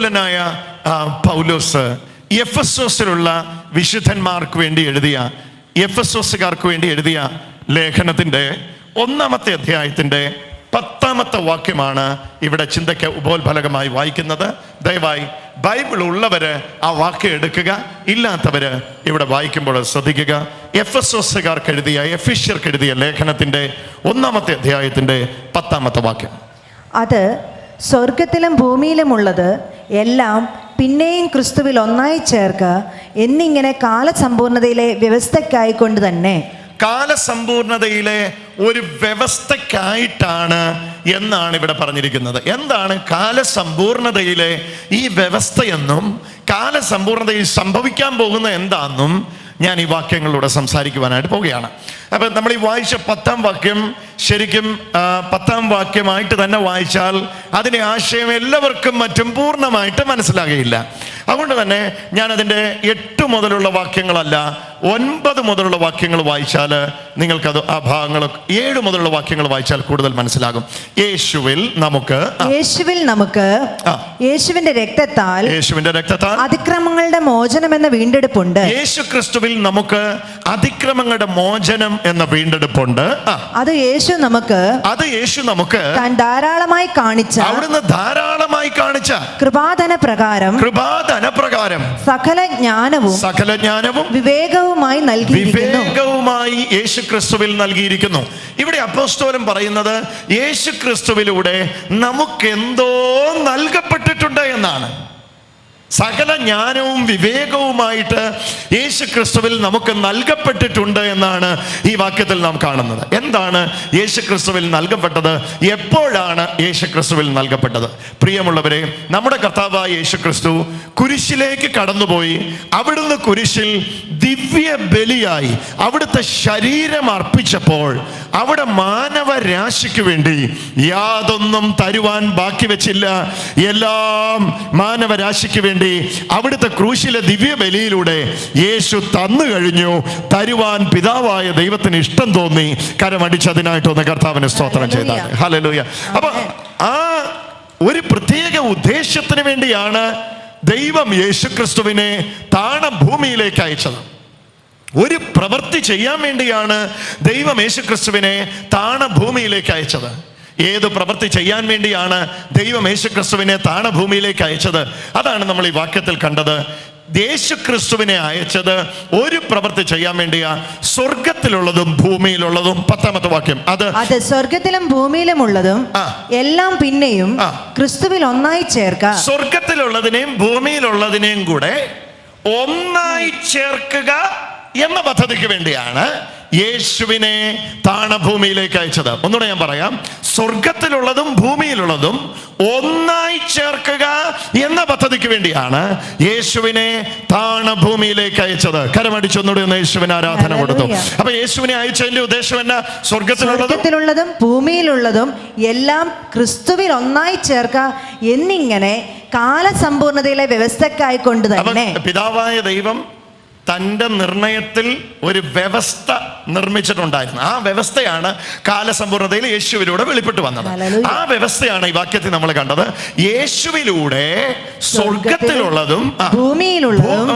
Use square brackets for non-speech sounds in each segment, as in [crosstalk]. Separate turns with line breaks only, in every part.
അപ്പോസ്തലനായ പൗലോസ് F S ഓസിലുള്ള വിശുദ്ധന്മാർക്ക് വേണ്ടി എഴുതിയ എഫ് എസ് ഓസുകാർക്ക് വേണ്ടി എഴുതിയ ലേഖനത്തിന്റെ ഒന്നാമത്തെ അധ്യായത്തിന്റെ പത്താമത്തെ വാക്യമാണ് ഇവിടെ ചിന്തയ്ക്ക് ഉപോത്ഫലകമായി വായിക്കുന്നത്. ദയവായി ബൈബിൾ ഉള്ളവര് ആ വാക്യം എടുക്കുക ഇല്ലാത്തവര് ഇവിടെ വായിക്കുമ്പോൾ ശ്രദ്ധിക്കുക. എഫ് എസ് ഓസുകാർക്ക് എഴുതിയ എഫിഷ്യർക്ക് എഴുതിയ ലേഖനത്തിന്റെ ഒന്നാമത്തെ അധ്യായത്തിന്റെ പത്താമത്തെ വാക്യം.
അത് സ്വർഗത്തിലും ഭൂമിയിലുമുള്ളത് എല്ലാം പിന്നെയും ക്രിസ്തുവിൽ ഒന്നായി ചേർക്ക എന്നിങ്ങനെ കാലസമ്പൂർണതയിലെ വ്യവസ്ഥയ്ക്കായിക്കൊണ്ട് തന്നെ.
കാലസമ്പൂർണതയിലെ ഒരു വ്യവസ്ഥക്കായിട്ടാണ് എന്നാണ് ഇവിടെ പറഞ്ഞിരിക്കുന്നത്. എന്താണ് കാലസമ്പൂർണതയിലെ ഈ വ്യവസ്ഥയെന്നും കാലസമ്പൂർണതയിൽ സംഭവിക്കാൻ പോകുന്ന എന്താണെന്നും ഞാൻ ഈ വാക്യങ്ങളിലൂടെ സംസാരിക്കുവാനായിട്ട് പോവുകയാണ്. അപ്പം നമ്മൾ ഈ വായിച്ച പത്താം വാക്യം ശരിക്കും പത്താം വാക്യമായിട്ട് തന്നെ വായിച്ചാൽ അതിന്റെ ആശയം എല്ലാവർക്കും മറ്റും പൂർണമായിട്ട് മനസ്സിലാകുകയില്ല അതുകൊണ്ട് തന്നെ ഞാൻ അതിന്റെ എട്ട് മുതലുള്ള വാക്യങ്ങളല്ല ഒൻപത് മുതലുള്ള വാക്യങ്ങൾ വായിച്ചാൽ നിങ്ങൾക്കത് ആ ഭാഗങ്ങൾ ഏഴ് മുതലുള്ള വാക്യങ്ങൾ വായിച്ചാൽ കൂടുതൽ മനസ്സിലാകും. യേശുവിൽ നമുക്ക്
യേശുവിൽ നമുക്ക് യേശുവിന്റെ രക്തത്താൽ
യേശുവിന്റെ രക്തത്താൽ
അതിക്രമങ്ങളുടെ മോചനം എന്ന വീണ്ടെടുപ്പുണ്ട്.
യേശു ക്രിസ്തുവിൽ നമുക്ക് അതിക്രമങ്ങളുടെ മോചനം എന്ന വീണ്ടെടുപ്പുണ്ട്.
അത് യേശു നമുക്ക്
അത് യേശു നമുക്ക്
താൻ ധാരാളമായി കാണിച്ച
അവിടുന്ന് ധാരാളമായി കാണിച്ച
കൃപാധന പ്രകാരം
കൃപാധന പ്രകാരം
സകല ജ്ഞാനവും
സകല ജ്ഞാനവും
വിവേകവുമായി നൽകി
വിവേകവുമായി യേശു ക്രിസ്തുവിൽ നൽകിയിരിക്കുന്നു. ഇവിടെ അപ്പോസ്തോലം പറയുന്നത് യേശു ക്രിസ്തുവിലൂടെ നമുക്കെന്തോ നൽകപ്പെട്ടിട്ടുണ്ട് എന്നാണ്. സകല ജ്ഞാനവും വിവേകവുമായിട്ട് യേശു ക്രിസ്തുവിൽ നമുക്ക് നൽകപ്പെട്ടിട്ടുണ്ട് എന്നാണ് ഈ വാക്യത്തിൽ നാം കാണുന്നത്. എന്താണ് യേശു ക്രിസ്തുവിൽ നൽകപ്പെട്ടത്? എപ്പോഴാണ് യേശു ക്രിസ്തുവിൽ നൽകപ്പെട്ടത്? പ്രിയമുള്ളവരെ നമ്മുടെ കർത്താവായ യേശു ക്രിസ്തു കുരിശിലേക്ക് കടന്നുപോയി. അവിടുന്ന് കുരിശിൽ ദിവ്യ ബലിയായി അവിടുത്തെ ശരീരം അർപ്പിച്ചപ്പോൾ അവിടെ മാനവരാശിക്ക് വേണ്ടി യാതൊന്നും തരുവാൻ ബാക്കി വെച്ചില്ല. എല്ലാം മാനവരാശിക്ക് വേണ്ടി അവിടുത്തെ ക്രൂശിലെ ദിവ്യ ബലിയിലൂടെ യേശു തന്നു കഴിഞ്ഞു. തരുവാൻ പിതാവായ ദൈവത്തിന് ഇഷ്ടം തോന്നി. കരമടിച്ചതിനായിട്ടൊന്ന് കർത്താവിനെ സ്തോത്രം ചെയ്താൽ ഹലലൂയ അപ്പൊ ആ ഒരു പ്രത്യേക ഉദ്ദേശത്തിന് വേണ്ടിയാണ് ദൈവം യേശുക്രിസ്തുവിനെ താണ ഭൂമിയിലേക്ക് അയച്ചത്. ഒരു പ്രവൃത്തി ചെയ്യാൻ വേണ്ടിയാണ് ദൈവം യേശുക്രിസ്തുവിനെ താണ ഭൂമിയിലേക്ക് അയച്ചത്. ഏത് പ്രവൃത്തി ചെയ്യാൻ വേണ്ടിയാണ് ദൈവം യേശുക്രിസ്തുവിനെ താണ ഭൂമിയിലേക്ക് അയച്ചത്? അതാണ് നമ്മൾ ഈ വാക്യത്തിൽ കണ്ടത്. യേശുക്രിസ്തുവിനെ അയച്ചത് ഒരു പ്രവൃത്തി ചെയ്യാൻ വേണ്ടിയാ. സ്വർഗത്തിലുള്ളതും ഭൂമിയിലുള്ളതും. പത്താമത്തെ വാക്യം. അത്
അത് സ്വർഗത്തിലും ഭൂമിയിലും
ഉള്ളതും
എല്ലാം പിന്നെയും ക്രിസ്തുവിൽ ഒന്നായി ചേർക്ക.
സ്വർഗത്തിലുള്ളതിനെയും ഭൂമിയിലുള്ളതിനെയും കൂടെ ഒന്നായി ചേർക്കുക എന്ന പദ്ധതിക്ക് വേണ്ടിയാണ് യേശുവിനെ താണഭൂമിയിലേക്ക് അയച്ചത്. ഒന്നുകൂടെ ഞാൻ പറയാം. സ്വർഗത്തിലുള്ളതും ഭൂമിയിലുള്ളതും ഒന്നായി ചേർക്കുക എന്ന പദ്ധതിക്ക് വേണ്ടിയാണ് യേശുവിനെ താണഭൂമിയിലേക്ക് അയച്ചത്. കരമടിച്ചൊന്നുകൂടി ഒന്ന് യേശുവിന് ആരാധന കൊടുത്തു. അപ്പൊ യേശുവിനെ അയച്ചതിന്റെ ഉദ്ദേശം എന്നാ? സ്വർഗത്തിലുള്ളതും
ഭൂമിയിലുള്ളതും എല്ലാം ക്രിസ്തുവിൽ ഒന്നായി ചേർക്ക എന്നിങ്ങനെ കാലസമ്പൂർണതയിലെ വ്യവസ്ഥക്കായി കൊണ്ട് തന്നെ.
പിതാവായ ദൈവം തന്റെ നിർണയത്തിൽ ഒരു വ്യവസ്ഥ നിർമ്മിച്ചിട്ടുണ്ടായിരുന്നു. ആ വ്യവസ്ഥയാണ് കാലസമ്പൂർണതയിൽ യേശുവിലൂടെ വെളിപ്പെട്ട് വന്നത്. ആ വ്യവസ്ഥയാണ് ഈ വാക്യത്തിൽ നമ്മൾ കണ്ടത്. യേശുവിലൂടെ സ്വർഗത്തിലുള്ളതും
ഭൂമിയിലുള്ളതും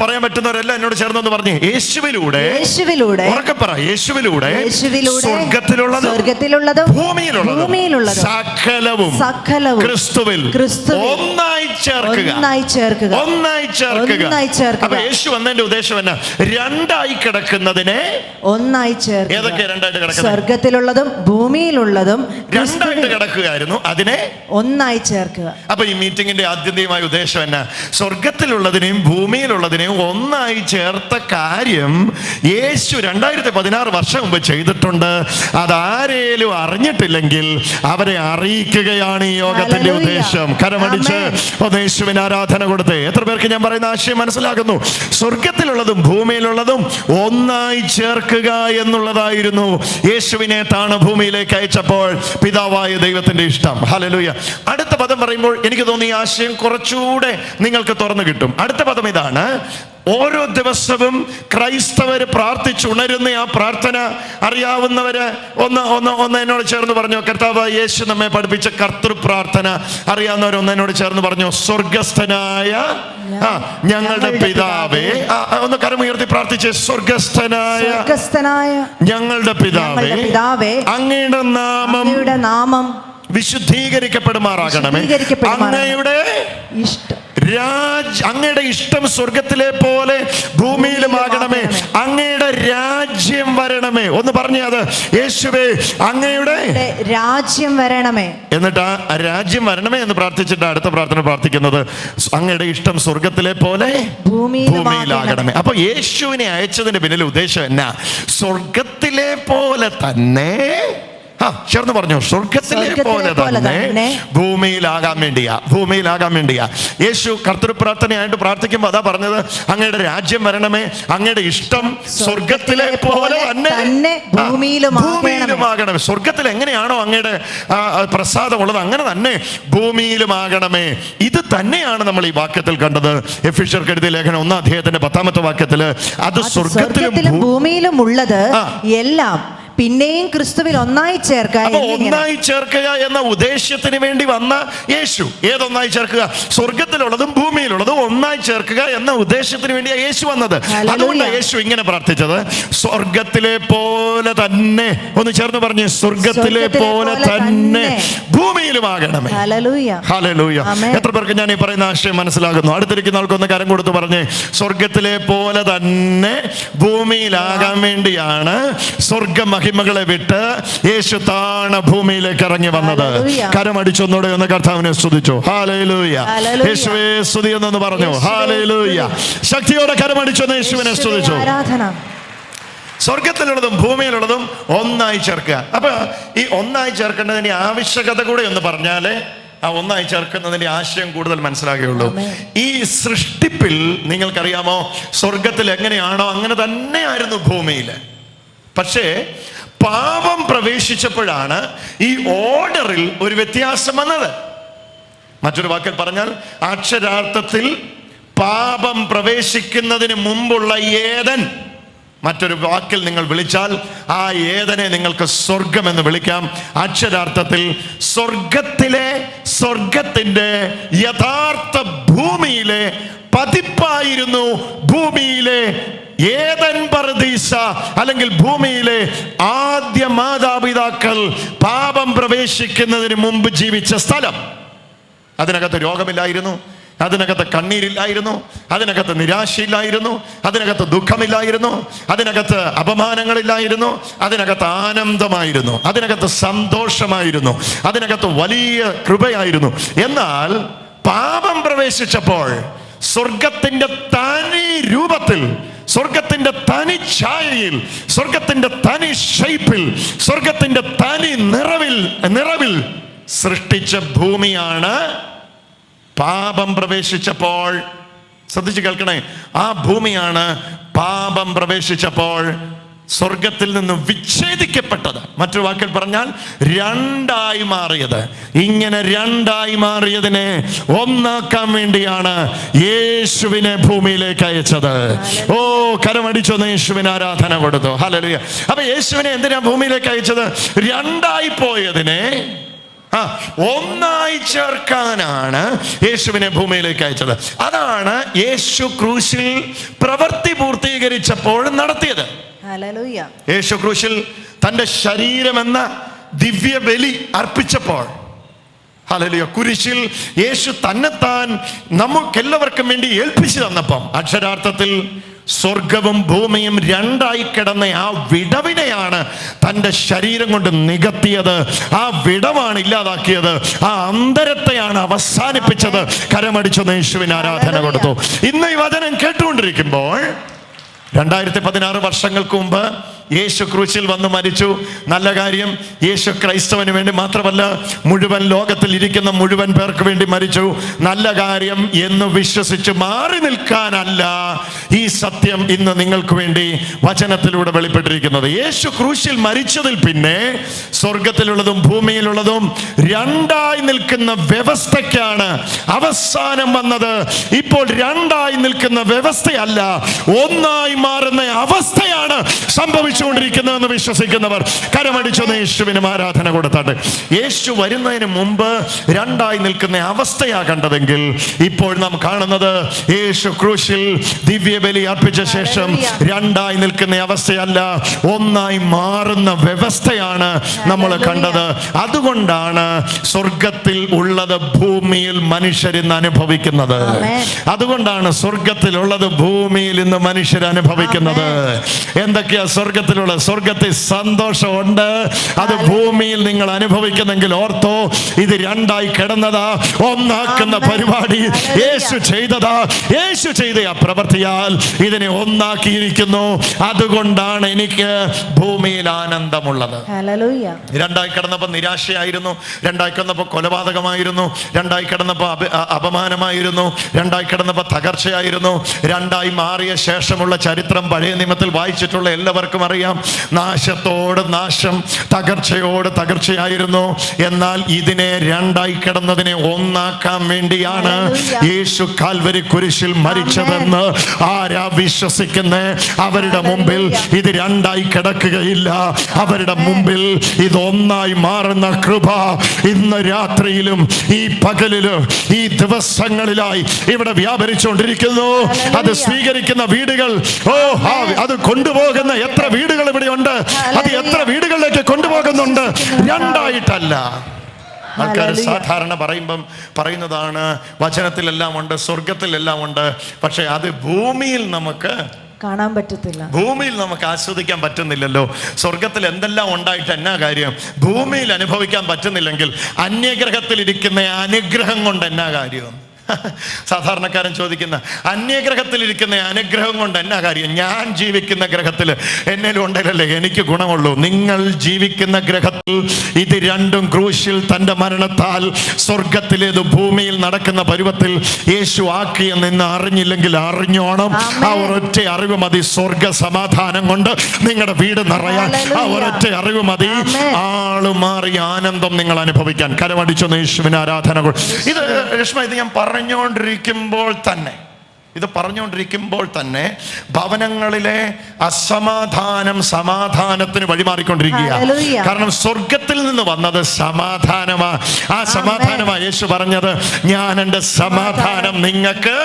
പറയാൻ പറ്റുന്നവരെല്ലാം എന്നോട് ചേർന്നൊന്ന് പറഞ്ഞു. യേശുവിലൂടെ
യേശുവിലൂടെ
ഉറക്കെ പറ. യേശുവിലൂടെ
യേശുവിലൂടെ
സ്വർഗത്തിലുള്ളതും
സ്വർഗത്തിലുള്ളതും
ഭൂമിയിലുള്ളതും
ഭൂമിയിലുള്ളതും
സകലവും
സകലവും
ക്രിസ്തുവിൽ
ക്രിസ്തു
ഒന്നായി ചേർക്കുക.
ഒന്നായി ചേർക്കുക.
ഒന്നായി ചേർക്കുക.
ഒന്നായി ചേർക്കുക.
യേശു വന്നതിന്റെ ഉദ്ദേശം എന്നാ? രണ്ടായി കിടക്കുന്നതിനെ
ഒന്നായി ചേർത്ത്
ഏതൊക്കെ രണ്ടായിട്ട് കിടക്കുന്നത്
സ്വർഗത്തിലുള്ളതും ഭൂമിയിലുള്ളതും
രണ്ടായിട്ട് കിടക്കുകയായിരുന്നു. അതിനെ
ഒന്നായി ചേർക്കുക.
അപ്പൊ ഈ മീറ്റിംഗിന്റെ ആദ്യന്തീയമായ ഉദ്ദേശം എന്നാ? സ്വർഗത്തിലുള്ളതിനെയും ഭൂമിയിലുള്ളതിനെയും ഒന്നായി ചേർത്ത കാര്യം യേശു രണ്ടായിരത്തി പതിനാറ് വർഷം മുമ്പ് ചെയ്തിട്ടുണ്ട്. അതാരേലും അറിഞ്ഞിട്ടില്ലെങ്കിൽ അവരെ അറിയിക്കുകയാണ് ഈ യോഗത്തിന്റെ. ഉദ്ദേശം. കരമടിച്ച് യേശുവിന് ആരാധന കൊടുത്തേ. എത്ര പേർക്ക് ഞാൻ പറയുന്ന ആശയം മനസ്സിലാക്കുന്നു? മനസ്സിലാകുന്നു സ്വർഗത്തിലുള്ളതും ഭൂമിയിലുള്ളതും ഒന്നായി ചേർക്കുക എന്നുള്ളതായിരുന്നു യേശുവിനെ താണ ഭൂമിയിലേക്ക് അയച്ചപ്പോൾ പിതാവായ ദൈവത്തിന്റെ ഇഷ്ടം. ഹലലുയ അടുത്ത പദം പറയുമ്പോൾ എനിക്ക് തോന്നി ആശയം കുറച്ചുകൂടെ നിങ്ങൾക്ക് തുറന്നു കിട്ടും. അടുത്ത പദം ഇതാണ് ഓരോ ദിവസവും ക്രൈസ്തവർ പ്രാർത്ഥിച്ചുണരുന്ന ആ പ്രാർത്ഥന അറിയാവുന്നവര് ഒന്ന് ഒന്ന് ഒന്ന് എന്നോട് ചേർന്ന് പറഞ്ഞു കർത്താവ് യേശു നമ്മെ പഠിപ്പിച്ച കർത്തൃ പ്രാർത്ഥന അറിയാവുന്നവർ ഒന്ന് എന്നോട് ചേർന്ന് പറഞ്ഞു സ്വർഗസ്ഥനായ ഞങ്ങളുടെ പിതാവേ. ഒന്ന് കരമുയർത്തി പ്രാർത്ഥിച്ചേ സ്വർഗസ്ഥനായ
സ്വർഗസ്ഥനായ
ഞങ്ങളുടെ പിതാവേ
പിതാവേ,
അങ്ങയുടെ നാമം
നാമം
വിശുദ്ധീകരിക്കപ്പെടുമാറാകണമേ. അങ്ങയുടെ
ഇഷ്ടം.
രാജ് അങ്ങയുടെ ഇഷ്ടം സ്വർഗത്തിലെ പോലെ ഭൂമിയിലുമാകണമേ അങ്ങയുടെ രാജ്യം വരണമേ. ഒന്ന് പറഞ്ഞു അത്. യേശുവേ അങ്ങയുടെ
രാജ്യം വരണമേ.
എന്നിട്ട് ആ രാജ്യം വരണമേ എന്ന് പ്രാർത്ഥിച്ചിട്ട് അടുത്ത പ്രാർത്ഥന പ്രാർത്ഥിക്കുന്നത്. അങ്ങയുടെ ഇഷ്ടം സ്വർഗത്തിലെ പോലെ. ഭൂമിയിലാകണമേ അപ്പൊ യേശുവിനെ അയച്ചതിന്റെ പിന്നിൽ ഉദ്ദേശം എന്നാ? സ്വർഗത്തിലെ പോലെ തന്നെ ചേർന്ന് പറഞ്ഞു. സ്വർഗത്തിലെ പോലെ തന്നെ ഭൂമിയിലാകാൻ വേണ്ടിയാ ഭൂമിയിലാകാൻ വേണ്ടിയാ. യേശു കർത്തൃ പ്രാർത്ഥനയായിട്ട് പ്രാർത്ഥിക്കുമ്പോൾ അതാ പറഞ്ഞത് അങ്ങയുടെ രാജ്യം വരണമേ അങ്ങയുടെ ഇഷ്ടം സ്വർഗത്തിലെ പോലെ തന്നെ.
ഭൂമിയിലുമാകണമേ.
സ്വർഗത്തിൽ എങ്ങനെയാണോ അങ്ങയുടെ പ്രസാദം ഉള്ളത് പ്രസാദമുള്ളത് അങ്ങനെ തന്നെ ഭൂമിയിലുമാകണമേ. ഇത് തന്നെയാണ് നമ്മൾ ഈ വാക്യത്തിൽ കണ്ടത്. എഫിഷ്യർക്ക് എഴുതിയ ലേഖനം ഒന്നാം അധ്യായത്തിന്റെ പത്താമത്തെ വാക്യത്തിൽ അത് സ്വർഗത്തിലും
ഭൂമിയിലും ഉള്ളത് എല്ലാം പിന്നെയും ക്രിസ്തുവിൽ ഒന്നായി ചേർക്കുക
ഒന്നായി ചേർക്കുക എന്ന ഉദ്ദേശ്യത്തിന് വേണ്ടി വന്ന യേശു ഏതൊന്നായി ചേർക്കുക? സ്വർഗത്തിലുള്ളതും ഭൂമിയിലുള്ളതും ഒന്നായി ചേർക്കുക എന്ന ഉദ്ദേശത്തിന് വേണ്ടിയാ യേശു വന്നത്.
അതുകൊണ്ട്
അതുകൊണ്ടാണ് യേശു ഇങ്ങനെ പ്രാർത്ഥിച്ചത്. സ്വർഗത്തിലെ പോലെ തന്നെ ഒന്ന് ചേർന്ന് പറഞ്ഞു സ്വർഗത്തിലെ പോലെ തന്നെ. ഭൂമിയിലുമാകണമേ.
ഹലലൂയ.
എത്ര പേർക്ക് ഞാൻ ഈ പറയുന്ന ആശയം മനസ്സിലാകുന്നു? അടുത്തിരിക്കുന്ന ആൾക്കൊന്ന് കരം കൊടുത്ത് പറഞ്ഞു സ്വർഗത്തിലെ പോലെ തന്നെ ഭൂമിയിലാകാൻ വേണ്ടിയാണ് സ്വർഗ മഹിമകളെ വിട്ട് യേശു താണ ഭൂമിയിലേക്ക് ഇറങ്ങി വന്നത്. കരമടിച്ചൊന്നൂടെ ഒന്ന് കർത്താവിനെ സ്തുതിച്ചു. ഹാലയിലൂയ. യേശുവേ സ്തുതി എന്നൊന്ന് പറഞ്ഞു ഹാലയിലൂയ ശക്തിയോടെ കരമടിച്ചൊന്ന് യേശുവിനെ
യേശുവേ
സ്തുതിച്ചു. സ്വർഗത്തിലുള്ളതും ഭൂമിയിലുള്ളതും ഒന്നായി ചേർക്കുക. അപ്പൊ ഈ ഒന്നായി ചേർക്കേണ്ടതിന്റെ ആവശ്യകത കൂടെ ഒന്ന് പറഞ്ഞാൽ ആ ഒന്നായി ചേർക്കുന്നതിന്റെ ആശയം കൂടുതൽ മനസ്സിലാകുകയുള്ളൂ. ഈ സൃഷ്ടിപ്പിൽ നിങ്ങൾക്കറിയാമോ? സ്വർഗത്തിൽ എങ്ങനെയാണോ അങ്ങനെ തന്നെയായിരുന്നു ഭൂമിയിൽ പക്ഷേ പാപം പ്രവേശിച്ചപ്പോഴാണ് ഈ ഓർഡറിൽ ഒരു വ്യത്യാസം വന്നത്. മറ്റൊരു വാക്കിൽ പറഞ്ഞാൽ അക്ഷരാർത്ഥത്തിൽ പാപം പ്രവേശിക്കുന്നതിന് മുമ്പുള്ള ഏതൻ. മറ്റൊരു വാക്കിൽ നിങ്ങൾ വിളിച്ചാൽ ആ ഏതനെ നിങ്ങൾക്ക് സ്വർഗം എന്ന് വിളിക്കാം. അക്ഷരാർത്ഥത്തിൽ സ്വർഗത്തിലെ സ്വർഗത്തിന്റെ യഥാർത്ഥ ഭൂമിയിലെ പതിപ്പായിരുന്നു ഭൂമിയിലെ ഏതൻ പർദീസ അല്ലെങ്കിൽ ഭൂമിയിലെ ആദ്യ മാതാപിതാക്കൾ പാപം പ്രവേശിക്കുന്നതിന് മുമ്പ് ജീവിച്ച സ്ഥലം. അതിനകത്ത് രോഗമില്ലായിരുന്നു അതിനകത്ത് കണ്ണീരില്ലായിരുന്നു അതിനകത്ത് നിരാശയില്ലായിരുന്നു അതിനകത്ത് ദുഃഖമില്ലായിരുന്നു അതിനകത്ത് അപമാനങ്ങളില്ലായിരുന്നു അതിനകത്ത് ആനന്ദമായിരുന്നു അതിനകത്ത് സന്തോഷമായിരുന്നു അതിനകത്ത് വലിയ കൃപയായിരുന്നു. എന്നാൽ പാപം പ്രവേശിച്ചപ്പോൾ സ്വർഗത്തിന്റെ തനി രൂപത്തിൽ സ്വർഗത്തിന്റെ തനി ഛായയിൽ സ്വർഗത്തിന്റെ തനി ഷേപ്പിൽ സ്വർഗത്തിന്റെ തനി നിറവിൽ നിറവിൽ സൃഷ്ടിച്ച ഭൂമിയാണ് പാപം പ്രവേശിച്ചപ്പോൾ. ശ്രദ്ധിച്ചു കേൾക്കണേ. ആ ഭൂമിയാണ് പാപം പ്രവേശിച്ചപ്പോൾ സ്വർഗത്തിൽ നിന്ന് വിച്ഛേദിക്കപ്പെട്ടത്. മറ്റൊരു വാക്കിൽ പറഞ്ഞാൽ രണ്ടായി മാറിയത്. ഇങ്ങനെ രണ്ടായി മാറിയതിനെ ഒന്നാക്കാൻ വേണ്ടിയാണ് യേശുവിനെ ഭൂമിയിലേക്ക് അയച്ചത്. ഓ കരമടിച്ചൊന്ന് യേശുവിന് ആരാധന കൊടുത്തു. ഹല്ലേലൂയ. അപ്പൊ യേശുവിനെ എന്തിനാ ഭൂമിയിലേക്ക് അയച്ചത്? രണ്ടായി പോയതിനെ ഒന്നായി ചേർക്കാനാണ് യേശുവിനെ ഭൂമിയിലേക്ക് അയച്ചത്. അതാണ് യേശു ക്രൂശിൽ പ്രവൃത്തി പൂർത്തീകരിച്ചപ്പോൾ നടത്തിയത്. യേശു ക്രൂശിൽ തന്റെ ശരീരമെന്ന ദിവ്യ ബലി അർപ്പിച്ചപ്പോൾ ഹലലിയ കുരിശിൽ യേശു തന്നെത്താൻ നമുക്കെല്ലാവർക്കും വേണ്ടി ഏൽപ്പിച്ചു തന്നപ്പം അക്ഷരാർത്ഥത്തിൽ സ്വർഗവും ഭൂമിയും രണ്ടായി കിടന്ന ആ വിടവിനെയാണ് തന്റെ ശരീരം കൊണ്ട് നികത്തിയത്. ആ വിടവാണ് ഇല്ലാതാക്കിയത്. ആ അന്തരത്തെയാണ് അവസാനിപ്പിച്ചത്. കരമടിച്ചു യേശുവിന് ആരാധന കൊടുത്തു. ഇന്ന് ഈ വചനം കേട്ടുകൊണ്ടിരിക്കുമ്പോൾ രണ്ടായിരത്തി പതിനാറ് വർഷങ്ങൾക്ക് മുമ്പ് യേശു ക്രൂശിൽ വന്ന് മരിച്ചു. നല്ല കാര്യം യേശു ക്രൈസ്തവന് വേണ്ടി മാത്രമല്ല മുഴുവൻ ലോകത്തിൽ ഇരിക്കുന്ന മുഴുവൻ പേർക്ക് വേണ്ടി മരിച്ചു. നല്ല കാര്യം എന്ന് വിശ്വസിച്ച് മാറി നിൽക്കാനല്ല ഈ സത്യം ഇന്ന് നിങ്ങൾക്ക് വേണ്ടി വചനത്തിലൂടെ വെളിപ്പെട്ടിരിക്കുന്നത്. യേശു ക്രൂശിൽ മരിച്ചതിൽ പിന്നെ സ്വർഗത്തിലുള്ളതും ഭൂമിയിലുള്ളതും രണ്ടായി നിൽക്കുന്ന വ്യവസ്ഥയ്ക്കാണ് അവസാനം വന്നത്. ഇപ്പോൾ രണ്ടായി നിൽക്കുന്ന വ്യവസ്ഥയല്ല ഒന്നായി മാറുന്ന അവസ്ഥയാണ് സംഭവിച്ചുകൊണ്ടിരിക്കുന്നതെന്ന് വിശ്വസിക്കുന്നവർ കരമടിച്ചൊന്ന് യേശുവിനും ആരാധന കൊടുത്താട്ടെ യേശു വരുന്നതിന് മുമ്പ് രണ്ടായി നിൽക്കുന്ന അവസ്ഥയാ കണ്ടതെങ്കിൽ ഇപ്പോൾ നാം കാണുന്നത് യേശു ക്രൂശിൽ ദിവ്യബലി അർപ്പിച്ച ശേഷം രണ്ടായി നിൽക്കുന്ന അവസ്ഥയല്ല ഒന്നായി മാറുന്ന വ്യവസ്ഥയാണ് നമ്മൾ കണ്ടത്. അതുകൊണ്ടാണ് സ്വർഗത്തിൽ ഉള്ളത് ഭൂമിയിൽ മനുഷ്യരിന്ന് അനുഭവിക്കുന്നത്. അതുകൊണ്ടാണ് സ്വർഗത്തിലുള്ളത് ഭൂമിയിൽ ഇന്ന് മനുഷ്യർ അനുഭവിക്കുന്നത്. എന്തൊക്കെയാ സ്വർഗത്തിലുള്ള സ്വർഗത്തിൽ സന്തോഷമുണ്ട്. അത് ഭൂമിയിൽ നിങ്ങൾ അനുഭവിക്കുന്നെങ്കിൽ ഓർത്തോ ഇത് രണ്ടായി കിടന്നതാ. ഒന്നാക്കുന്ന പരിപാടി. യേശു ചെയ്തതാ. യേശു ചെയ്ത ആ പ്രവർത്തിയാൽ ഇതിനെ ഒന്നാക്കിയിരിക്കുന്നു. അതുകൊണ്ടാണ് എനിക്ക് ഭൂമിയിൽ ആനന്ദമുള്ളത്. രണ്ടായി കിടന്നപ്പോൾ നിരാശയായിരുന്നു. രണ്ടായി കിടന്നപ്പോൾ കൊലപാതകമായിരുന്നു. രണ്ടായി കിടന്നപ്പോൾ അപമാനമായിരുന്നു. രണ്ടായി കിടന്നപ്പോൾ തകർച്ചയായിരുന്നു. രണ്ടായി മാറിയ ശേഷമുള്ള ചരിത്രം പഴയ നിയമത്തിൽ വായിച്ചിട്ടുള്ള എല്ലാവർക്കും അറിയാം നാശത്തോട് നാശം തകർച്ചയോട് തകർച്ചയായിരുന്നു. എന്നാൽ ഇതിനെ രണ്ടായി കിടന്നതിനെ ഒന്നാക്കാൻ വേണ്ടിയാണ് യേശു കാൽവരി കുരിശിൽ മരിച്ചതെന്ന് ആരാ വിശ്വസിക്കുന്നേ? അവരുടെ മുമ്പിൽ ഇത് രണ്ടായി കിടക്കുകയില്ല. അവരുടെ മുമ്പിൽ ഇത് ഒന്നായി മാറുന്ന കൃപ ഇന്ന് രാത്രിയിലും ഈ പകലിലും ഈ ദിവസങ്ങളിലായി ഇവിടെ വ്യാപരിച്ചുകൊണ്ടിരിക്കുന്നു. അത് സ്വീകരിക്കുന്ന വീടുകൾ ഓ അത് കൊണ്ടുപോകുന്ന എത്ര വീടുകൾ ഇവിടെ ഉണ്ട് അത് എത്ര വീടുകളിലേക്ക് കൊണ്ടുപോകുന്നുണ്ട്? രണ്ടായിട്ടല്ല. ആൾക്കാർ സാധാരണ പറയുമ്പം പറയുന്നതാണ് വചനത്തിലെല്ലാം ഉണ്ട് സ്വർഗത്തിലെല്ലാം ഉണ്ട്. പക്ഷെ അത് ഭൂമിയിൽ നമുക്ക്
കാണാൻ പറ്റത്തില്ല.
ഭൂമിയിൽ നമുക്ക് ആസ്വദിക്കാൻ പറ്റുന്നില്ലല്ലോ. സ്വർഗത്തിൽ എന്തെല്ലാം ഉണ്ടായിട്ട് എന്നാ കാര്യം? ഭൂമിയിൽ അനുഭവിക്കാൻ പറ്റുന്നില്ലെങ്കിൽ അന്യഗ്രഹത്തിൽ ഇരിക്കുന്ന അനുഗ്രഹം കൊണ്ട് എന്നാ കാര്യം? [laughs] സാധാരണക്കാരൻ ചോദിക്കുന്ന അന്യഗ്രഹത്തിലിരിക്കുന്ന അനുഗ്രഹം കൊണ്ട് എന്നാ കാര്യം? ഞാൻ ജീവിക്കുന്ന ഗ്രഹത്തിൽ എന്നേലും ഉണ്ടല്ലേ എനിക്ക് ഗുണമുള്ളൂ. നിങ്ങൾ ജീവിക്കുന്ന ഗ്രഹത്തിൽ ഇത് രണ്ടും ക്രൂശിൽ തന്റെ മരണത്താൽ സ്വർഗത്തിലേത് ഭൂമിയിൽ നടക്കുന്ന പരുവത്തിൽ യേശു ആക്കിയെന്ന് അറിഞ്ഞില്ലെങ്കിൽ അറിഞ്ഞോണം. ആ. ഒരൊറ്റ അറിവ് മതി. സ്വർഗ സമാധാനം കൊണ്ട് നിങ്ങളുടെ വീട് നിറയാൻ. ആ. ഒരൊറ്റ അറിവ് മതി.
ആളുമാറി
ആൾ മാറി ആനന്ദം നിങ്ങൾ അനുഭവിക്കാൻ. കരമടിച്ചൊന്ന് യേശുവിന് ആരാധന ഇത് രശ്മ ഇത് ഞാൻ പറഞ്ഞുകൊണ്ടിരിക്കുമ്പോൾ തന്നെ ഇത് പറഞ്ഞുകൊണ്ടിരിക്കുമ്പോൾ തന്നെ ഭവനങ്ങളിലെ അസമാധാനം സമാധാനത്തിന് വഴിമാറിക്കൊണ്ടിരിക്കുക കാരണം സ്വർഗത്തിൽ നിന്ന് വന്നത് സമാധാനമാ. ആ സമാധാനമാ യേശു പറഞ്ഞത് ഞാൻ എന്റെ സമാധാനം നിങ്ങൾക്ക്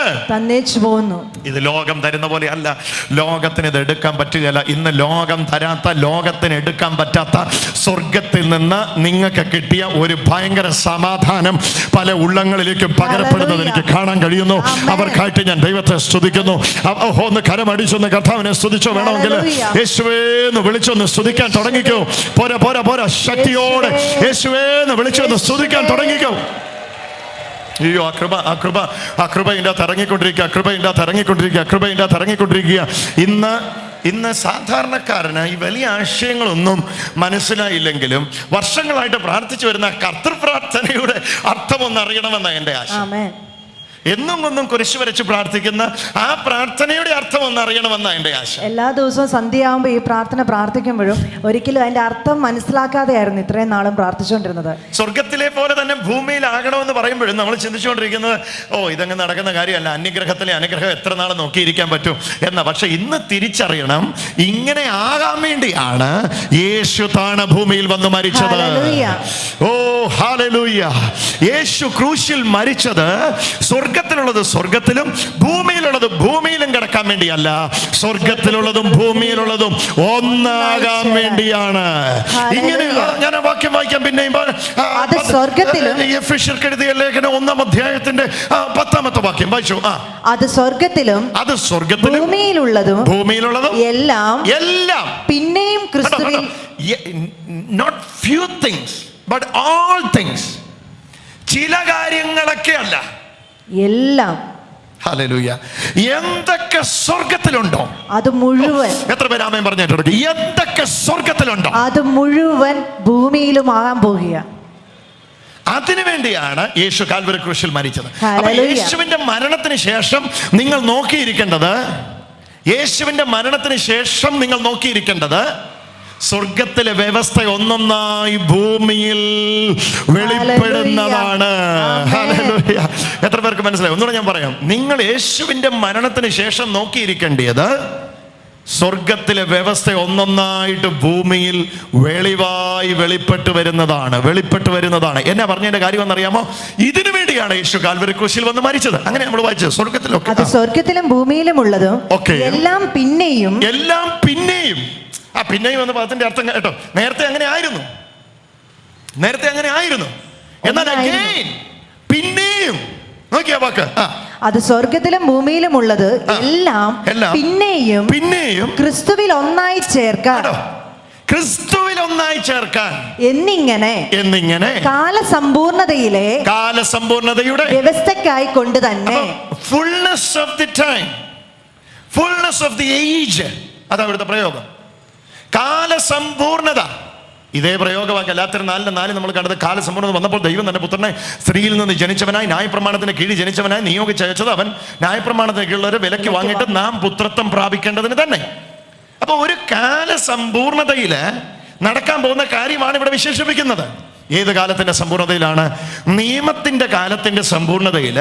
ഇത് ലോകം തരുന്ന പോലെ അല്ല ലോകത്തിന് ഇത് എടുക്കാൻ പറ്റുകയല്ല ഇന്ന് ലോകം തരാത്ത ലോകത്തിന് എടുക്കാൻ പറ്റാത്ത സ്വർഗത്തിൽ നിന്ന് നിങ്ങൾക്ക് കിട്ടിയ ഒരു ഭയങ്കര സമാധാനം പല ഉള്ളങ്ങളിലേക്ക് പകരപ്പെടുന്നത് എനിക്ക് കാണാൻ കഴിയുന്നു. അവർക്കായിട്ട് ഞാൻ ദൈവത്തെ സ്തുതിക്കുന്നു. ഒന്ന് കരമടിച്ചൊന്ന് കർത്താവിനെ സ്തുതിച്ചോ വേണമെങ്കിൽ. യേശുവേന്ന് വിളിച്ചൊന്ന് സ്തുതിക്കാൻ തുടങ്ങിക്കോ. പോരാ പോരാ പോരാ. ശക്തിയോടെ.
യേശുവേ.
യേശുവേന്ന് വിളിച്ചൊന്ന് സ്തുതിക്കാൻ തുടങ്ങിക്കോ. അയ്യോ അകൃപ അകൃപ ആ കൃപ തിറങ്ങിക്കൊണ്ടിരിക്കുക കൃപ ഇതിന്റെ അകത്ത് ഇറങ്ങിക്കൊണ്ടിരിക്കുക തിറങ്ങിക്കൊണ്ടിരിക്കുക അകത്ത് ഇറങ്ങിക്കൊണ്ടിരിക്കുക ഇതിന്റെ അകത്ത് ഇറങ്ങിക്കൊണ്ടിരിക്കുക. ഇന്ന് ഇന്ന് സാധാരണക്കാരന് ഈ വലിയ ആശയങ്ങളൊന്നും മനസ്സിലായില്ലെങ്കിലും വർഷങ്ങളായിട്ട് പ്രാർത്ഥിച്ചു വരുന്ന കർത്തൃ പ്രാർത്ഥനയുടെ അർത്ഥമൊന്ന് അറിയണമെന്നാണ് എന്റെ ആശ
ആമേൻ.
എന്നും കൊന്നും കുരിശ് വരച്ച് പ്രാർത്ഥിക്കുന്ന ആ പ്രാർത്ഥനയുടെ അർത്ഥം ഒന്ന് അറിയണമെന്നാണ് എന്റെ ആശ.
എല്ലാ ദിവസവും സന്ധ്യയാകുമ്പോൾ ഈ പ്രാർത്ഥന പ്രാർത്ഥിക്കുമ്പോഴും ഒരിക്കലും അതിന്റെ അർത്ഥം മനസ്സിലാക്കാതെയായിരുന്നു ഇത്രയും നാളും പ്രാർത്ഥിച്ചുകൊണ്ടിരുന്നത്.
സ്വർഗത്തിലെ പോലെ തന്നെ ഭൂമിയിലാകണമെന്ന് പറയുമ്പോഴും നമ്മൾ ചിന്തിച്ചുകൊണ്ടിരിക്കുന്നത് ഓ ഇതങ്ങ് നടക്കുന്ന കാര്യമല്ല. അന്യഗ്രഹത്തിലെ അനുഗ്രഹം എത്ര നാൾ നോക്കിയിരിക്കാൻ പറ്റും? എന്ന പക്ഷെ ഇന്ന് തിരിച്ചറിയണം ഇങ്ങനെ ആകാൻ വേണ്ടിയാണ് യേശു താണ ഭൂമിയിൽ വന്ന് മരിച്ചത്. ഓ ഹാലലൂയ യേശു ക്രൂശിൽ മരിച്ചത് സ്വർഗത്തിലുള്ളത് സ്വർഗത്തിലും ഭൂമിയിലുള്ളത് ഭൂമിയിലും കിടക്കാൻ വേണ്ടിയല്ല സ്വർഗത്തിലുള്ളതും ഭൂമിയിലുള്ളതും ഒന്നാകാൻ വേണ്ടിയാണ്. ഇങ്ങനെ ഞാൻ വാക്യം വായിക്കാം പിന്നെയും. എഴുതിയ ലേഖനം ഒന്നാം അധ്യായത്തിന്റെ പത്താമത്തെ വാക്യം. വായിച്ചു ആ.
അത് സ്വർഗത്തിലും
അത് സ്വർഗത്തിലും
ഭൂമിയിലുള്ളതും
ഭൂമിയിലുള്ളതും
എല്ലാം
എല്ലാം.
പിന്നെയും ക്രിസ്തുവിൽ
not few things but all things ചില കാര്യങ്ങളൊക്കെ അല്ല.
എല്ലാം.
ഹല്ലേലൂയ എന്തൊക്കെ സ്വർഗത്തിലുണ്ടോ
അത് മുഴുവൻ.
എത്ര പേര് ആമേൻ പറഞ്ഞിട്ടുണ്ട്? എന്തൊക്കെ സ്വർഗത്തിലുണ്ടോ
അത് മുഴുവൻ ഭൂമിയിലും ആകാൻ പോകുക.
അതിനു വേണ്ടിയാണ് യേശു കാൽവരി ക്രൂശിൽ മരിച്ചത്. അപ്പൊ. യേശുവിന്റെ മരണത്തിന് ശേഷം നിങ്ങൾ നോക്കിയിരിക്കേണ്ടത് യേശുവിന്റെ മരണത്തിന് ശേഷം നിങ്ങൾ നോക്കിയിരിക്കേണ്ടത് സ്വർഗത്തിലെ വ്യവസ്ഥ ഒന്നൊന്നായി ഭൂമിയിൽ വെളിപ്പെടുന്നതാണ്. എത്ര പേർക്ക് മനസ്സിലായി? ഒന്നുകൂടെ ഞാൻ പറയാം. നിങ്ങൾ യേശുവിന്റെ മരണത്തിന് ശേഷം നോക്കിയിരിക്കേണ്ടത് സ്വർഗത്തിലെ വ്യവസ്ഥ ഒന്നൊന്നായിട്ട് ഭൂമിയിൽ വെളിവായി വെളിപ്പെട്ട് വരുന്നതാണ്. വെളിപ്പെട്ട് വരുന്നതാണ്. എന്നാ പറഞ്ഞതിന്റെ കാര്യം എന്നറിയാമോ? ഇതിനു വേണ്ടിയാണ് യേശു കാൽവരി കൃഷിയിൽ വന്ന് മരിച്ചത്. അങ്ങനെ നമ്മൾ വായിച്ചത്. സ്വർഗത്തിലൊക്കെ
സ്വർഗത്തിലും ഭൂമിയിലും ഉള്ളതും എല്ലാം പിന്നെയും
എല്ലാം പിന്നെയും ആ പിന്നെയും എന്ന പദത്തിന്റെ അർത്ഥം കേട്ടോ നേരത്തെ അങ്ങനെ ആയിരുന്നു. നേരത്തെ അങ്ങനെ ആയിരുന്നു. എന്നാൽ. പിന്നെയും നോക്കിയാ വാക്ക്. ആ.
അത് സ്വർഗത്തിലും ഭൂമിയിലും ഉള്ളത് എല്ലാം. പിന്നെയും
പിന്നെയും
ക്രിസ്തുവിൽ ഒന്നായി
ചേർക്കാം ക്രിസ്തുവിൽ ഒന്നായി ചേർക്കാൻ.
എന്നിങ്ങനെ
എന്നിങ്ങനെ
കാലസമ്പൂർണതയിലെ
കാലസമ്പൂർണതയുടെ
വ്യവസ്ഥക്കായി കൊണ്ട് തന്നെ
fullness of the time fullness of the age അതാ അവിടുത്തെ പ്രയോഗം. കാലസമ്പൂർണത. ഇതേ പ്രയോഗമാണ് ഗലാത്തിര നാലിന് നാല് നമ്മൾ കണ്ടത് കാലസമ്പൂർണത വന്നപ്പോൾ ദൈവം തന്റെ പുത്രനെ സ്ത്രീയിൽ നിന്ന് ജനിച്ചവനായി ന്യായപ്രമാണത്തിന് കീഴിൽ ജനിച്ചവനായി നിയോഗിച്ചയച്ചത് അവൻ. ന്യായപ്രമാണത്തിന് കീഴിലുള്ളവരെ വിലക്ക് വാങ്ങിയിട്ട് നാം പുത്രത്വം പ്രാപിക്കേണ്ടതിന് തന്നെ. അപ്പോൾ ഒരു കാലസമ്പൂർണതയിൽ നടക്കാൻ പോകുന്ന കാര്യമാണ് ഇവിടെ വിശേഷിപ്പിക്കുന്നത്. ഏത് കാലത്തിന്റെ സമ്പൂർണതയിലാണ്? നിയമത്തിന്റെ കാലത്തിന്റെ സമ്പൂർണതയിൽ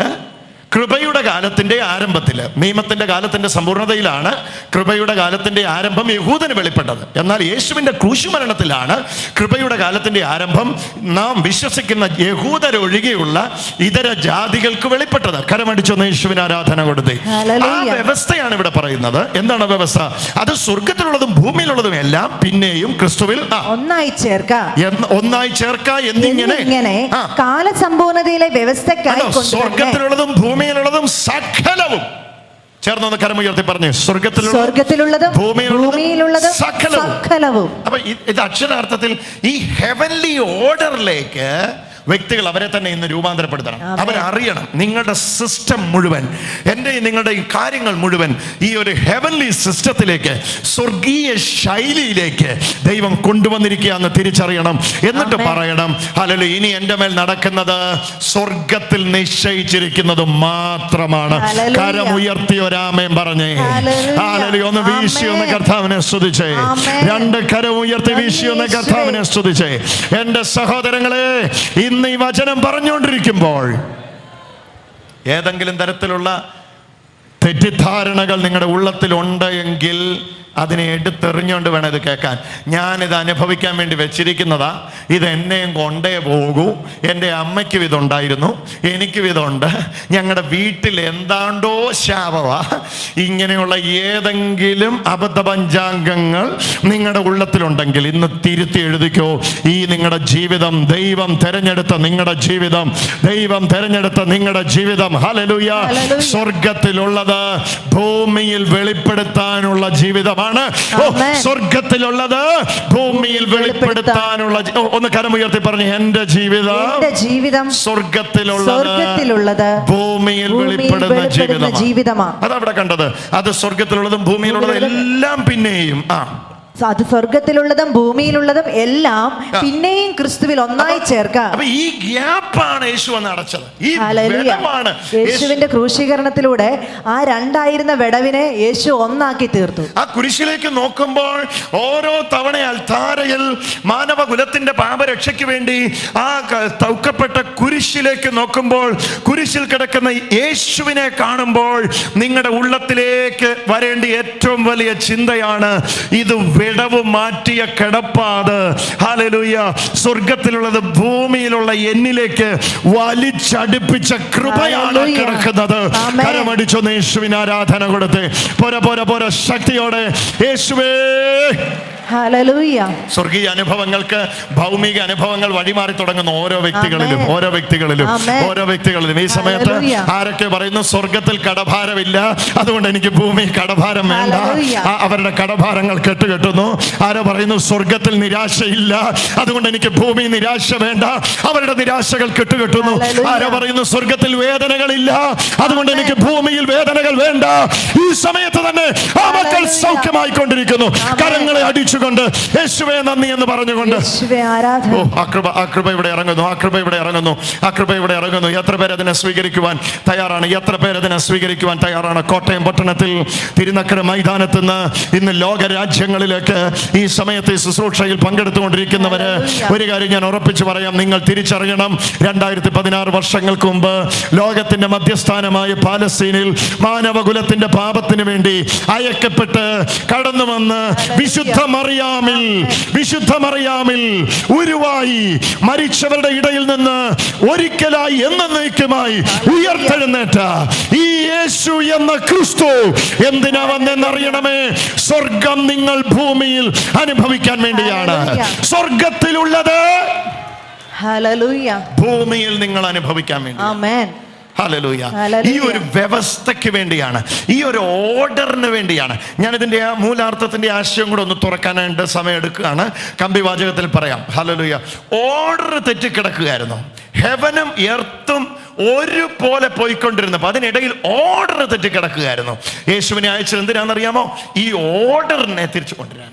കൃപയുടെ കാലത്തിന്റെ ആരംഭത്തിൽ നിയമത്തിന്റെ കാലത്തിന്റെ സമ്പൂർണതയിലാണ് കൃപയുടെ കാലത്തിന്റെ ആരംഭം യഹൂദന് വെളിപ്പെട്ടത്. എന്നാൽ യേശുവിന്റെ ക്രൂശുമരണത്തിലാണ് കൃപയുടെ കാലത്തിന്റെ ആരംഭം നാം വിശ്വസിക്കുന്ന യഹൂദരൊഴികെയുള്ള ഇതര ജാതികൾക്ക് വെളിപ്പെട്ടത്. കരമടിച്ചൊന്ന് യേശുവിന് ആരാധന കൊടുത്തേ. ആ വ്യവസ്ഥയാണ് ഇവിടെ പറയുന്നത്. എന്താണ് വ്യവസ്ഥ? അത് സ്വർഗത്തിലുള്ളതും ഭൂമിയിലുള്ളതും എല്ലാം പിന്നെയും ക്രിസ്തുവിൽ
ഒന്നായി ചേർക്ക.
ഒന്നായി ചേർക്ക എന്നിങ്ങനെ.
കാലസമ്പൂർണതയിലെ വ്യവസ്ഥക്കായി സ്വർഗത്തിലുള്ളതും
സ്വർഗത്തിലുള്ളതും ഭൂമിയിലുള്ളതും സകലവും ചേർന്നൊന്ന് കരമുയർത്തി പറഞ്ഞു
സ്വർഗത്തിലുള്ളത്
ഭൂമിയിലുള്ളതും. സകലവും അപ്പൊ ഇത് അക്ഷരാർത്ഥത്തിൽ ഈ ഹെവൻലി ഓർഡറിലേക്ക് വ്യക്തികൾ അവരെ തന്നെ ഇന്ന് രൂപാന്തരപ്പെടുത്തണം. അവരറിയണം നിങ്ങളുടെ സിസ്റ്റം മുഴുവൻ എന്റെ നിങ്ങളുടെ ഈ കാര്യങ്ങൾ മുഴുവൻ ഈ ഒരു ഹെവൻലി സിസ്റ്റത്തിലേക്ക് സ്വർഗീയ ശൈലിയിലേക്ക് ദൈവം കൊണ്ടുവന്നിരിക്കുക എന്ന് തിരിച്ചറിയണം എന്നിട്ട്. പറയണം അല്ലല്ലോ ഇനി എന്റെ മേൽ നടക്കുന്നത് സ്വർഗത്തിൽ നിശ്ചയിച്ചിരിക്കുന്നത് മാത്രമാണ്. കരമുയർത്തി ഒരാമയും പറഞ്ഞേ. ഹാലലി ഒന്ന് വീശി ഒന്ന്. കർത്താവിനെ സ്തുതിച്ചേ രണ്ട് കരമുയർത്തി വീശി ഒന്ന് കർത്താവിനെ സ്തുതിച്ചേ എന്റെ സഹോദരങ്ങളെ ഇന്ന് ഈ വചനം പറഞ്ഞുകൊണ്ടിരിക്കുമ്പോൾ ഏതെങ്കിലും തരത്തിലുള്ള തെറ്റിദ്ധാരണകൾ നിങ്ങളുടെ ഉള്ളത്തിലുണ്ട് എങ്കിൽ അതിനെ എടുത്തെറിഞ്ഞുകൊണ്ട് വേണം ഇത് കേൾക്കാൻ. ഞാനിത് അനുഭവിക്കാൻ വേണ്ടി വെച്ചിരിക്കുന്നതാ. ഇത് എന്നെയും കൊണ്ടേ പോകൂ. എന്റെ അമ്മയ്ക്കും ഇതുണ്ടായിരുന്നു. എനിക്കും ഇതുണ്ട്. ഞങ്ങളുടെ വീട്ടിൽ എന്താണ്ടോ ശാപവാ. ഇങ്ങനെയുള്ള ഏതെങ്കിലും അബദ്ധ പഞ്ചാംഗങ്ങൾ നിങ്ങളുടെ ഉള്ളത്തിലുണ്ടെങ്കിൽ ഇന്ന് തിരുത്തി എഴുതിക്കോ. ഈ നിങ്ങളുടെ ജീവിതം ദൈവം തെരഞ്ഞെടുത്ത നിങ്ങളുടെ ജീവിതം. ദൈവം തെരഞ്ഞെടുത്ത നിങ്ങളുടെ ജീവിതം. ഹലലുയ. സ്വർഗത്തിലുള്ളത് ഭൂമിയിൽ വെളിപ്പെടുത്താനുള്ള ജീവിതമാണ്
ആമേൻ.
സ്വർഗത്തിലുള്ളത് ഭൂമിയിൽ വെളിപ്പെടുത്താനുള്ള ഒന്ന് കരമുയർത്തി പറഞ്ഞു എന്റെ ജീവിതം
ജീവിതം
സ്വർഗത്തിലുള്ളത് ഭൂമിയിൽ വെളിപ്പെടുന്ന
ജീവിതം
ജീവിതമാണ്.
ജീവിതമാണ്.
അതവിടെ കണ്ടത്. അത് സ്വർഗത്തിലുള്ളതും ഭൂമിയിലുള്ളതും എല്ലാം പിന്നെയും ആ.
അത് സ്വർഗത്തിലുള്ളതും ഭൂമിയിലുള്ളതും എല്ലാം പിന്നെയും ക്രിസ്തുവിൽ ഒന്നായി ചേർക്കാം.
ഈ ഗ്യാപ്പാണ് യേശു അടച്ചത്.
യേശുവിന്റെ ക്രൂശീകരണത്തിലൂടെ ആ രണ്ടായിരുന്ന വിടവിനെ യേശു ഒന്നാക്കി തീർത്തു.
ആ കുരിശിലേക്ക് നോക്കുമ്പോൾ ഓരോ തവണ അൽത്താരയിൽ മാനവകുലത്തിന്റെ പാപരക്ഷയ്ക്ക് വേണ്ടി ആ തൗക്കപ്പെട്ട കുരിശിലേക്ക് നോക്കുമ്പോൾ കുരിശിൽ കിടക്കുന്ന യേശുവിനെ കാണുമ്പോൾ നിങ്ങളുടെ ഉള്ളത്തിലേക്ക് വരേണ്ട ഏറ്റവും വലിയ ചിന്തയാണ് ഇത് വിടവ് മാറ്റിയ കിടപ്പാത് ഹാലലൂയ സ്വർഗത്തിലുള്ളത് ഭൂമിയിലുള്ള എന്നിലേക്ക് വലിച്ചടുപ്പിച്ച കൃപയാണ്. കിടക്കുന്നത്. കരമടിച്ചൊന്ന് യേശുവിന് ആരാധന കൊടുത്ത്. പോര പോര പോര. ശക്തിയോടെ. യേശുവേ. സ്വർഗീയ അനുഭവങ്ങൾക്ക് ഭൗമിക അനുഭവങ്ങൾ വഴിമാറി തുടങ്ങുന്ന ഓരോ വ്യക്തികളിലും ഓരോ വ്യക്തികളിലും ഓരോ വ്യക്തികളിലും. ഈ സമയത്ത്. ആരൊക്കെ പറയുന്നു സ്വർഗത്തിൽ കടഭാരമില്ല. അതുകൊണ്ട് എനിക്ക് ഭൂമി കടഭാരം വേണ്ട. അവരുടെ കടഭാരങ്ങൾ കെട്ടുകെട്ടുന്നു. ആരോ പറയുന്നു സ്വർഗത്തിൽ നിരാശയില്ല. അതുകൊണ്ട് എനിക്ക് ഭൂമി നിരാശ വേണ്ട. അവരുടെ നിരാശകൾ കെട്ടുകെട്ടുന്നു. ആരോ പറയുന്നു സ്വർഗത്തിൽ വേദനകളില്ല. അതുകൊണ്ട് എനിക്ക് ഭൂമിയിൽ വേദനകൾ വേണ്ട. ഈ സമയത്ത് തന്നെ ആ മക്കൾ. സൗഖ്യമായിക്കൊണ്ടിരിക്കുന്നു.
കരങ്ങളെ
കരങ്ങളെ അടിച്ചുകൊണ്ട് യേശുവേ നന്ദി എന്ന് പറഞ്ഞുകൊണ്ട്. ഓ ആ കൃപ ആ കൃപ ഇവിടെ ഇറങ്ങുന്നു ആ കൃപ ഇവിടെ ഇറങ്ങുന്നു ആ കൃപ ഇവിടെ ഇറങ്ങുന്നു. എത്ര പേര് അതിനെ സ്വീകരിക്കുവാൻ തയ്യാറാണ്? എത്ര പേര് അതിനെ സ്വീകരിക്കുവാൻ തയ്യാറാണ്? കോട്ടയം പട്ടണത്തിൽ തിരുനക്കര മൈതാനത്ത് നിന്ന് ഇന്ന് ലോക രാജ്യങ്ങളിലേക്ക് ഈ സമയത്ത് ശുശ്രൂഷയിൽ പങ്കെടുത്തുകൊണ്ടിരിക്കുന്നവര് ഒരു കാര്യം ഞാൻ ഉറപ്പിച്ചു പറയാം നിങ്ങൾ തിരിച്ചറിയണം രണ്ടായിരത്തി പതിനാറ് വർഷങ്ങൾക്ക് മുമ്പ് ലോകത്തിന്റെ മധ്യസ്ഥാനമായ പാലസ്തീനിൽ മാനവകുലത്തിന്റെ പാപത്തിന് വേണ്ടി അയക്കപ്പെട്ട് കടന്നു വന്ന് വിശുദ്ധ മറിയാമിൽ വിശുദ്ധ മറിയാമിൽ ഉരുവായി മരിച്ചവരുടെ ഇടയിൽ നിന്ന് ഒരിക്കലായി എന്നേക്കുമായി ഉയർത്തെഴുന്നേറ്റ ഈ യേശു എന്ന ക്രിസ്തു എന്തിനാ വന്നെന്നറിയണമേ? സ്വർഗം നിങ്ങൾ ഭൂമിയിൽ അനുഭവിക്കാൻ വേണ്ടിയാണ്. സ്വർഗത്തിലുള്ളത് ഭൂമിയിൽ നിങ്ങൾ അനുഭവിക്കാൻ വേണ്ടി ഹല്ലേലൂയ. ഈ ഒരു വ്യവസ്ഥയ്ക്ക് വേണ്ടിയാണ്. ഈ ഒരു ഓർഡറിന് വേണ്ടിയാണ്. ഞാൻ ഇതിന്റെ ആ മൂലാർത്ഥത്തിന്റെ ആശയം കൂടെ ഒന്ന് തുറക്കാനായിട്ട് സമയം എടുക്കുകയാണ്. കമ്പി വാചകത്തിൽ പറയാം. ഹലലൂയ ഓർഡർ തെറ്റിക്കിടക്കുകയായിരുന്നു. ഹെവനും എർത്തും ഒരുപോലെ പോയിക്കൊണ്ടിരുന്നപ്പോൾ അതിനിടയിൽ ഓർഡർ തെറ്റിക്കിടക്കുകയായിരുന്നു. യേശുവിനെ അയച്ചത് എന്തിനാണെന്നറിയാമോ? ഈ ഓർഡറിനെ തിരിച്ചു കൊണ്ടുവരാൻ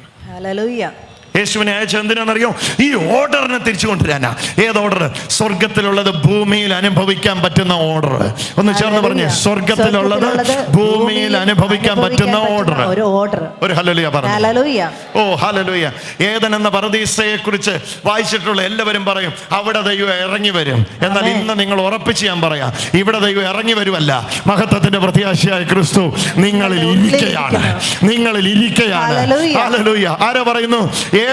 യേശുവിനെ അയച്ച എന്തിനാണെന്നറിയോ? ഈ ഓർഡറിനെ തിരിച്ചു കൊണ്ടുവരാനാ. ഏത് ഓർഡർ സ്വർഗത്തിലുള്ളത് ഭൂമിയിൽ അനുഭവിക്കാൻ പറ്റുന്ന ഓർഡർ ഒന്ന് ചേർന്ന് പറഞ്ഞേ. സ്വർഗത്തിലുള്ളത് ഭൂമിയിൽ അനുഭവിക്കാൻ പറ്റുന്ന ഓർഡർ
ഒരു
ഹലലുയ പറഞ്ഞു. ഓ ഹലലുയ ഏതൻ എന്ന പറദീസയെ കുറിച്ച് വായിച്ചിട്ടുള്ള എല്ലാവരും പറയും അവിടെ ദൈവം ഇറങ്ങി വരും. എന്നാൽ. ഇന്ന് നിങ്ങൾ ഉറപ്പിച്ച് ഞാൻ പറയാം ഇവിടെ ദൈവം ഇറങ്ങി വരുമല്ല മഹത്വത്തിന്റെ പ്രത്യാശയായ ക്രിസ്തു നിങ്ങളിൽ ഇരിക്കയാണ്. നിങ്ങളിൽ ഇരിക്കയാണ്. ആരോ പറയുന്നു?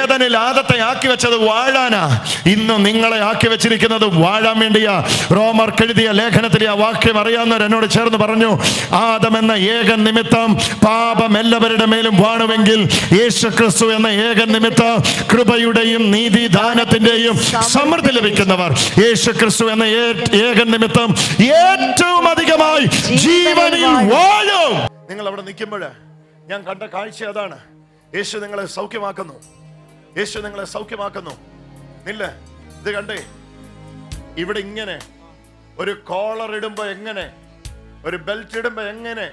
ഏതനിൽ ആദത്തെ ആക്കി വെച്ചത് വാഴാനാ? ഇന്ന് നിങ്ങളെ ആക്കി വെച്ചിരിക്കുന്നത് വാഴാൻ വേണ്ടിയാ. റോമർ എഴുതിയ ലേഖനത്തിലെ ആ വാക്യം അറിയാവുന്നവർ എന്നോട് ചേർന്ന് പറഞ്ഞു ആദം എന്ന ഏകൻ നിമിത്തം പാപം എല്ലാവരുടെ മേലും വാണുവെങ്കിൽ യേശു ക്രിസ്തു എന്ന ഏകൻ നിമിത്തം കൃപയുടെയും നീതിദാനത്തിന്റെയും സമൃദ്ധി ലഭിക്കുന്നവർ. യേശു ക്രിസ്തു എന്ന ഏക ഏകൻ നിമിത്തം ഏറ്റവും അധികമായി ജീവനിൽ വാഴും. നിങ്ങൾ അവിടെ നിൽക്കുമ്പോൾ ഞാൻ കണ്ട കാഴ്ച അതാണ്. യേശു നിങ്ങളെ സൗഖ്യമാക്കുന്നു. യേശു നിങ്ങളെ സൗഖ്യമാക്കുന്നു. ഇല്ല ഇത് കണ്ടേ? ഇവിടെ ഇങ്ങനെ ഒരു കോളർ ഇടുമ്പോ എങ്ങനെ? ഒരു ബെൽറ്റ് ഇടുമ്പോ എങ്ങനെ?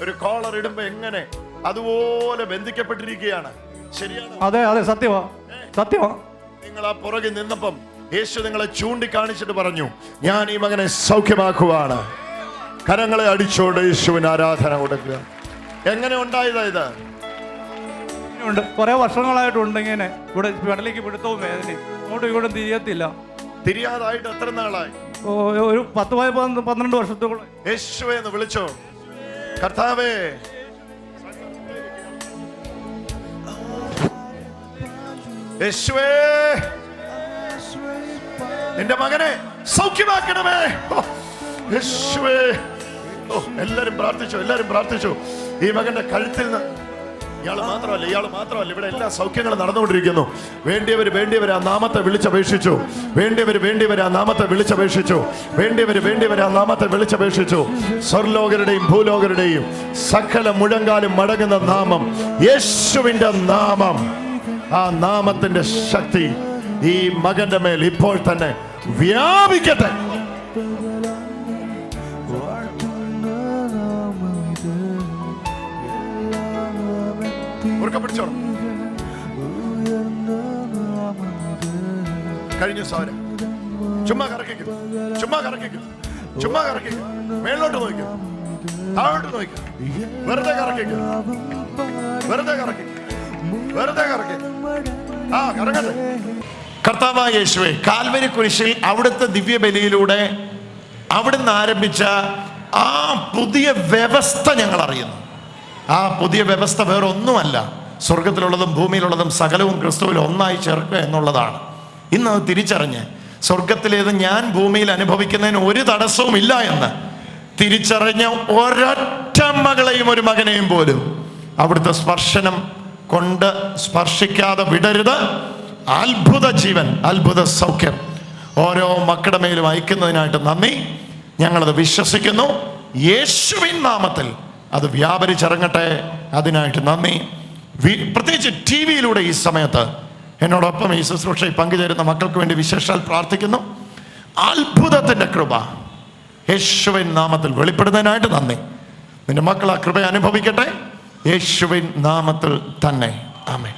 ഒരു കോളർ ഇടുമ്പോ എങ്ങനെ? അതുപോലെ ബന്ധിക്കപ്പെട്ടിരിക്കുകയാണ്. ശരിയാണ്?
അതെ അതെ സത്യമാ. സത്യമാ.
നിങ്ങൾ ആ പുറകിൽ നിന്നപ്പം യേശു നിങ്ങളെ ചൂണ്ടിക്കാണിച്ചിട്ട് പറഞ്ഞു ഞാൻ ഈ മകനെ സൗഖ്യമാക്കുവാണ്. കരങ്ങളെ അടിച്ചോണ്ട് യേശുവിന് ആരാധന കൊടുക്കുക. എങ്ങനെ ഉണ്ടായതാ ഇത്?
ഉണ്ട്. കുറെ വർഷങ്ങളായിട്ടുണ്ട് ഇങ്ങനെ ഇവിടെ പെടലേക്ക് പിടുത്തവും വേദനയും. അങ്ങോട്ടും ഇങ്ങോട്ടും തിരിയത്തില്ല.
തിരിയാതായിട്ട് എത്ര നാളായി?
ഓ, ഒരു പത്ത് പതി- പന്ത് പന്ത്രണ്ട് വർഷത്തോളം.
യേശുവെ എന്ന് വിളിച്ചോ? കർത്താവേ. യേശുവേ. എന്റെ മകനെ സൗഖ്യമാക്കണമേ. ഓ, യേശുവേ. ഓ എല്ലാരും പ്രാർത്ഥിച്ചു എല്ലാരും പ്രാർത്ഥിച്ചു. ഈ മകന്റെ കഴുത്തിൽ നിന്ന് ഇയാൾ മാത്രമല്ല ഇയാൾ മാത്രമല്ല ഇവിടെ എല്ലാ സൗഖ്യങ്ങളും നടന്നുകൊണ്ടിരിക്കുന്നു. വേണ്ടിയവർ വേണ്ടിയവർ ആ നാമത്തെ വിളിച്ചപേക്ഷിച്ചു. വേണ്ടിയവർ വേണ്ടിയവർ ആ നാമത്തെ വിളിച്ചപേക്ഷിച്ചു. വേണ്ടിയവർ വേണ്ടിയവർ ആ നാമത്തെ വിളിച്ചപേക്ഷിച്ചു. സ്വർലോകരുടെയും ഭൂലോകരുടെയും സകല മുഴങ്കാലും മടങ്ങുന്ന നാമം യേശുവിന്റെ നാമം. ആ നാമത്തിന്റെ ശക്തി ഈ മകന്റെ മേൽ ഇപ്പോൾ തന്നെ വ്യാപിക്കട്ടെ. ഉറക്കെ പിടിച്ചോണം കഴിഞ്ഞു സാര ചുമ്മാ കറക്കിക്കും. ചുമ്മാ കറക്കിക്കും. ചുമ്മാ കറക്കിക്കും. മേളിലോട്ട് നോക്കും താഴോട്ട് നോക്കും വെറുതെ കറക്കിക്കും. വെറുതെ കറക്കിക്കും. വെറുതെ കറക്കിക്കും. ആ കറങ്ങട്ടെ. കർത്താവായ യേശുവേ കാൽവരി കുരിശിൽ അവിടുത്തെ ദിവ്യബലിയിലൂടെ അവിടുന്ന് ആരംഭിച്ച ആ പുതിയ വ്യവസ്ഥ ഞങ്ങൾ അറിയുന്നു ആ പുതിയ വ്യവസ്ഥ വേറെ ഒന്നുമല്ല സ്വർഗത്തിലുള്ളതും ഭൂമിയിലുള്ളതും സകലവും ക്രിസ്തുവിൽ ഒന്നായി ചേർക്കുക എന്നുള്ളതാണ്. ഇന്ന് അത് തിരിച്ചറിഞ്ഞ് സ്വർഗത്തിലേത് ഞാൻ ഭൂമിയിൽ അനുഭവിക്കുന്നതിന് ഒരു തടസ്സവും ഇല്ല എന്ന് തിരിച്ചറിഞ്ഞ ഒരൊറ്റ മകളെയും ഒരു മകനെയും പോലും അവിടുത്തെ സ്പർശനം കൊണ്ട് സ്പർശിക്കാതെ വിടരുത്. അത്ഭുത ജീവൻ അത്ഭുത സൗഖ്യം. ഓരോ മക്കളുടെ മേലും അയക്കുന്നതിനായിട്ട് നന്ദി. ഞങ്ങളത് വിശ്വസിക്കുന്നു. യേശുവിൻ നാമത്തിൽ അത് വ്യാപരിച്ചിറങ്ങട്ടെ. അതിനായിട്ട് നന്ദി. പ്രത്യേകിച്ച് ടി വിയിലൂടെ ഈ സമയത്ത് എന്നോടൊപ്പം ഈ ശുശ്രൂഷയിൽ പങ്കുചേരുന്ന മക്കൾക്ക് വേണ്ടി വിശേഷാൽ പ്രാർത്ഥിക്കുന്നു. അത്ഭുതത്തിന്റെ കൃപ യേശുവിൻ നാമത്തിൽ വെളിപ്പെടുന്നതിനായിട്ട് നന്ദി. നിന്റെ മക്കൾ ആ കൃപ അനുഭവിക്കട്ടെ. യേശുവിൻ നാമത്തിൽ തന്നെ. ആമേ